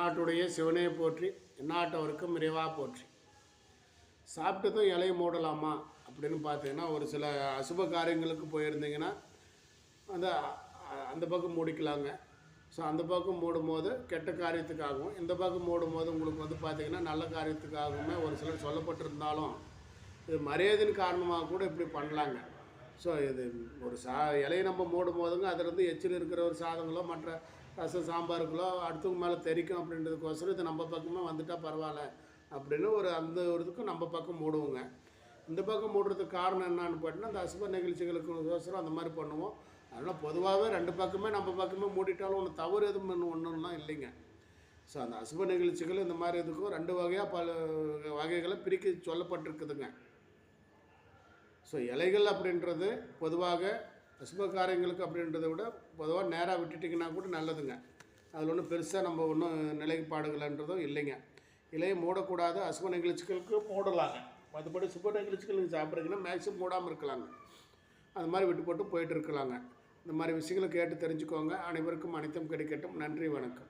எந்நாட்டுடைய சிவனே போற்றி எந்நாட்டவருக்கும் இறைவா போற்றி. சாப்பிட்டதும் இலையை மூடலாமா அப்படின்னு பார்த்தீங்கன்னா ஒரு சில அசுப காரியங்களுக்கு போயிருந்தீங்கன்னா அந்த அந்த பக்கம் மூடிக்கலாங்க. ஸோ அந்த பக்கம் மூடும்போது கெட்ட காரியத்துக்காகவும் இந்த பக்கம் மூடும்போது உங்களுக்கு வந்து பார்த்தீங்கன்னா நல்ல காரியத்துக்காகவுமே ஒரு சிலர் சொல்லப்பட்டிருந்தாலும் இது மரியாதையின் காரணமாக கூட இப்படி பண்ணலாங்க. ஸோ இது ஒரு சா இலையை நம்ம மூடும் போதுங்க அதிலிருந்து எச்சில் இருக்கிற ஒரு சாதங்களோ மற்ற ரசம் சாம்பாருங்களோ அடுத்தவங்க மேலே தெரிக்கும் அப்படின்றதுக்கோசரம் இது நம்ம பக்கமாக வந்துட்டால் பரவாயில்ல அப்படின்னு ஒரு அந்த ஒரு இதுக்கும் நம்ம பக்கம் மூடுவோங்க. இந்த பக்கம் மூடுறதுக்கு காரணம் என்னான்னு பார்த்தீங்கன்னா அந்த அசுப நிகழ்ச்சிகளுக்கு அந்த மாதிரி பண்ணுவோம். அதனால் பொதுவாகவே ரெண்டு பக்கமே நம்ம பக்கமே மூடிட்டாலும் ஒன்று தவறு எதுவும் ஒன்று ஒன்றுலாம் இல்லைங்க. ஸோ அந்த அசுப நிகழ்ச்சிகள் இந்த மாதிரி இதுக்கும் ரெண்டு வகையாக பல வகைகளை பிரிக்க சொல்லப்பட்டிருக்குதுங்க. ஸோ இலைகள் அப்படின்றது பொதுவாக அசுப காரியங்களுக்கு அப்படின்றத விட பொதுவாக நேராக விட்டுட்டிங்கன்னா கூட நல்லதுங்க. அதில் ஒன்றும் பெருசாக நம்ம ஒன்றும் நிலைப்பாடுகள்ன்றதும் இல்லைங்க. இலையை மூடக்கூடாது அசுப நிகழ்ச்சிகளுக்கு மூடலாங்க மற்றபடி சுப நிகழ்ச்சிகள் நீங்கள் சாப்பிட்றீங்கன்னா மேக்ஸிமம் மூடாமல் இருக்கலாங்க. அது மாதிரி விட்டு போட்டு போயிட்டு இருக்கலாங்க. இந்த மாதிரி விஷயங்களை கேட்டு தெரிஞ்சுக்கோங்க. அனைவருக்கும் அனைத்தும் கிடைக்கட்டும். நன்றி வணக்கம்.